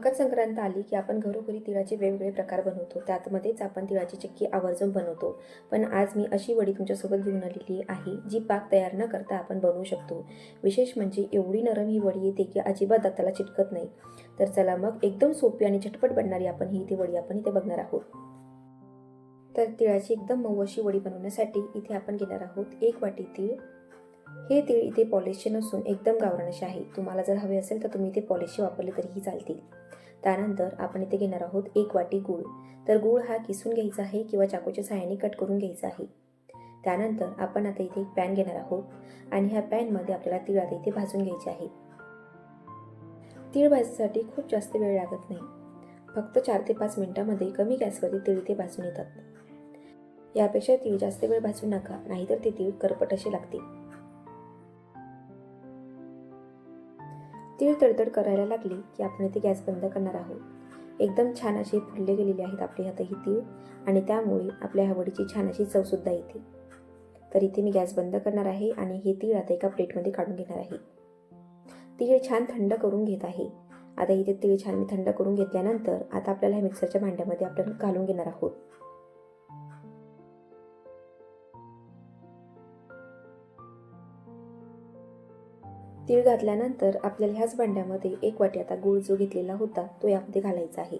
मकर संक्रांत आली की आपण घरोघरी तिळाचे वेगवेगळे प्रकार बनवतो. त्यातमध्येच आपण तिळाची चक्की आवर्जून बनवतो. पण आज मी अशी वडी तुमच्यासोबत घेऊन आलेली आहे जी पाक तयार न करता आपण बनवू शकतो. विशेष म्हणजे एवढी नरम ही वडी येते की अजिबात दाताला चिटकत नाही. तर चला मग एकदम सोपी आणि झटपट बनणारी आपण ही ती वडी आपण इथे बघणार आहोत. तर तिळाची एकदम मऊ अशी वडी बनवण्यासाठी इथे आपण घेणार आहोत एक वाटी तीळ. हे तीळ इथे पॉलिशचे नसून एकदम गावरान असे आहे. तुम्हाला जर हवे असेल तर तुम्ही इथे पॉलिशचे वापरले तरीही चालतील. त्यानंतर आपण इथे घेणार आहोत एक वाटी गूळ. तर गूळ हा किसून घ्यायचा आहे किंवा चाकूच्या सहाय्याने कट करून घ्यायचा आहे. त्यानंतर आपण आता इथे एक पॅन घेणार आहोत आणि ह्या पॅनमध्ये आपल्याला तीळ आता इथे भाजून घ्यायचे आहे. तीळ भाजण्यासाठी खूप जास्त वेळ लागत नाही. फक्त चार ते पाच मिनटामध्ये कमी गॅसवरती तीळ इथे भाजून येतात. यापेक्षा तीळ जास्त वेळ भाजू नका नाहीतर ते तीळ करपट असे लागतील. तीळ तडतड करायला लागली की आपण इथे गॅस बंद करणार आहोत. एकदम छान असे फुलले गेलेले आहेत आपले हात ही तीळ आणि त्यामुळे आपल्या आवडीची छान अशी चवसुद्धा येते. तर इथे मी गॅस बंद करणार आहे आणि हे तीळ आता एका प्लेटमध्ये काढून घेणार आहे. तीळ छान थंड करून घेत आहे. आता इथे तीळ छान मी थंड करून घेतल्यानंतर आता आपल्याला ह्या मिक्सरच्या भांड्यामध्ये आपण घालून घेणार आहोत. तीळ घातल्यानंतर आपल्याला ह्याच भांड्यामध्ये एक वाटी आता गूळ जो घेतलेला होता तो यामध्ये घालायचा आहे.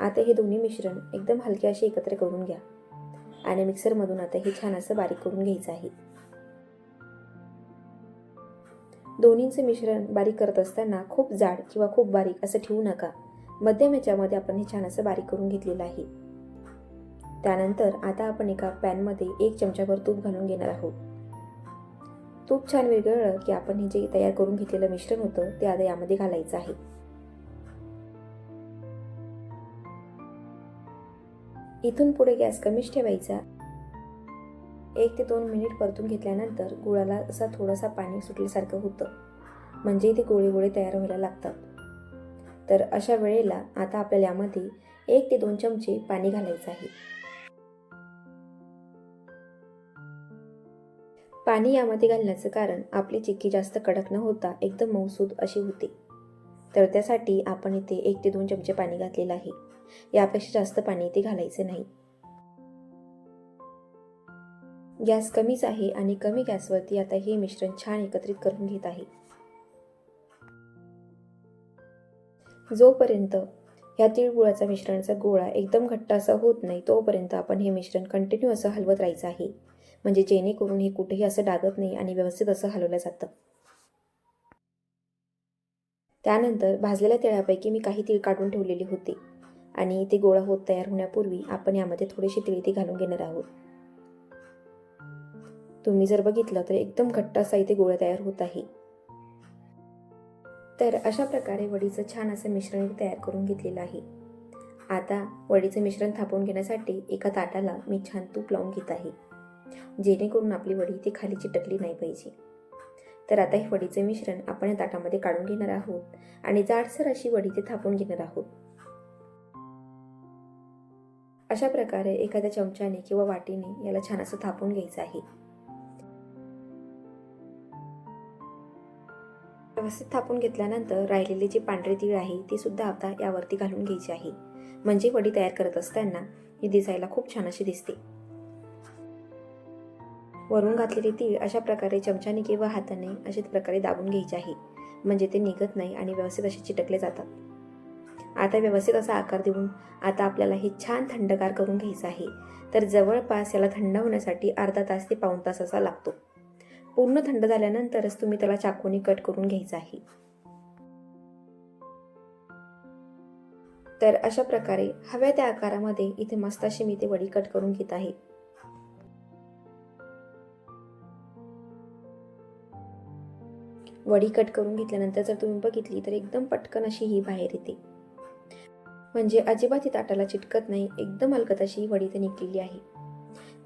आता हे दोन्ही मिश्रण एकदम हलके असे एकत्र करून घ्या. आणि मिक्सरमधून आता हे छान असं बारीक करून घ्यायचं आहे. दोन्हींचं मिश्रण बारीक करत असताना खूप जाड किंवा खूप बारीक असं ठेवू नका. मध्यम याच्यामध्ये आपण हे छान असं बारीक करून घेतलेलं आहे. त्यानंतर आता आपण एका पॅनमध्ये एक चमचाभर तूप घालून घेणार आहोत. तूप छान विरघळलं की आपण हे जे तयार करून घेतलेलं मिश्रण होतं ते आता यामध्ये घालायचं आहे. इथून पुढे गॅस कमीच ठेवायचा. एक ते दोन मिनिट परतून घेतल्यानंतर गुळाला असा थोडासा पाणी सुटल्यासारखं होतं. म्हणजे ते गोळे गोळे तयार व्हायला लागतात. तर अशा वेळेला आता आपल्याला यामध्ये एक ते दोन चमचे पाणी घालायचं आहे. पाणी यामध्ये घालण्याचं कारण आपली चिक्की जास्त कडक न होता एकदम मऊसूद अशी होते. तर त्यासाठी आपण इथे एक ते दोन चमचे पाणी घातलेलं आहे. यापेक्षा जास्त पाणी इथे घालायचं नाही. गॅस कमीच आहे आणि कमी गॅसवरती आता हे मिश्रण छान एकत्रित करून घेत आहे. जोपर्यंत ह्या तिळगुळाचा मिश्रणाचा गोळा एकदम घट्ट असा होत नाही तोपर्यंत आपण हे मिश्रण कंटिन्यू असं हलवत राहायचं आहे. म्हणजे जेणेकरून हे कुठेही असं डागत नाही आणि व्यवस्थित असं हलवलं जातं. त्यानंतर भाजलेल्या तिळापैकी मी काही तीळ काढून ठेवलेले होते आणि ते गोळा होत तयार होण्यापूर्वी आपण यामध्ये थोडीशी तिळ ती घालून घेणार आहोत. तुम्ही जर बघितलं तर एकदम घट्ट असा इथे गोळा तयार होत आहे. तर अशा प्रकारे वडीचं छान असं मिश्रण तयार करून घेतलेलं आहे. आता वडीचं मिश्रण थापून घेण्यासाठी एका ताटाला मी छान तूप लावून घेत आहे. जेणेकरून आपली वडी ती खाली चिटकली नाही पाहिजे. तर आता हे वडीचे मिश्रण आपण या ताटामध्ये काढून घेणार आहोत आणि जाडसर अशी वडी ते थापून घेणार आहोत. अशा प्रकारे एखाद्या चमच्याने किंवा वाटीने याला छान असं थापून घ्यायचं आहे. व्यवस्थित थापून घेतल्यानंतर राहिलेली जी पांढरी तीळ आहे ती सुद्धा आता यावरती घालून घ्यायची आहे. म्हणजे वडी तयार करत असताना ही दिसायला खूप छान अशी दिसते. वरून घातलेली तीळ अशा प्रकारे चमच्याने किंवा हाताने अशा प्रकारे दाबून घ्यायचे आहे. म्हणजे ते निघत नाही आणि व्यवस्थित असे चिटकले जातात. आता व्यवस्थित असा आकार देऊन आता आपल्याला हे छान थंडगार करून घ्यायचं आहे. तर जवळपास याला थंड होण्यासाठी अर्धा तास ते पाऊण तास असा लागतो. पूर्ण थंड झाल्यानंतरच तुम्ही त्याला चाकूने कट करून घ्यायचं आहे. तर अशा प्रकारे हव्या त्या आकारामध्ये इथे मस्त अशी मी ते वडी कट करून घेत आहे. वडी कट करून घेतल्यानंतर जर तुम्ही बघितली तर एकदम पटकन अशी ही बाहेर येते. म्हणजे अजिबात ही ताटाला चिटकत नाही एकदम हलकत अशी ही वडी इथे निघलेली आहे.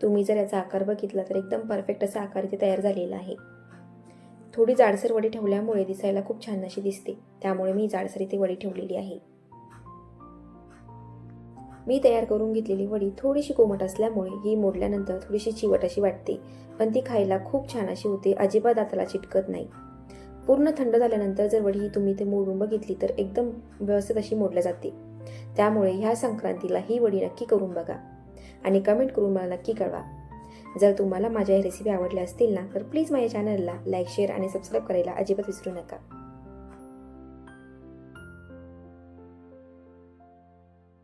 तुम्ही जर याचा आकार बघितला तर एकदम परफेक्ट असा आकार इथे तयार झालेला आहे. थोडी जाडसर वडी ठेवल्यामुळे दिसायला खूप छान अशी दिसते. त्यामुळे मी जाडसर इथे वडी ठेवलेली आहे. मी तयार करून घेतलेली वडी थोडीशी कोमट असल्यामुळे ही मोडल्यानंतर थोडीशी चिवट अशी वाटते. पण ती खायला खूप छान अशी होते अजिबात दाताला चिटकत नाही. पूर्ण थंड झाल्यानंतर जर वडी ही तुम्ही ते मोडून बघितली तर एकदम व्यवस्थित अशी मोडल्या जाते. त्यामुळे ह्या संक्रांतीला ही वडी नक्की करून बघा. आणि कमेंट करून मला नक्की कळवा. जर तुम्हाला माझ्या रेसिपी आवडल्या असतील ना तर प्लीज माझ्या चॅनलला लाईक शेअर आणि सबस्क्राईब करायला अजिबात विसरू नका.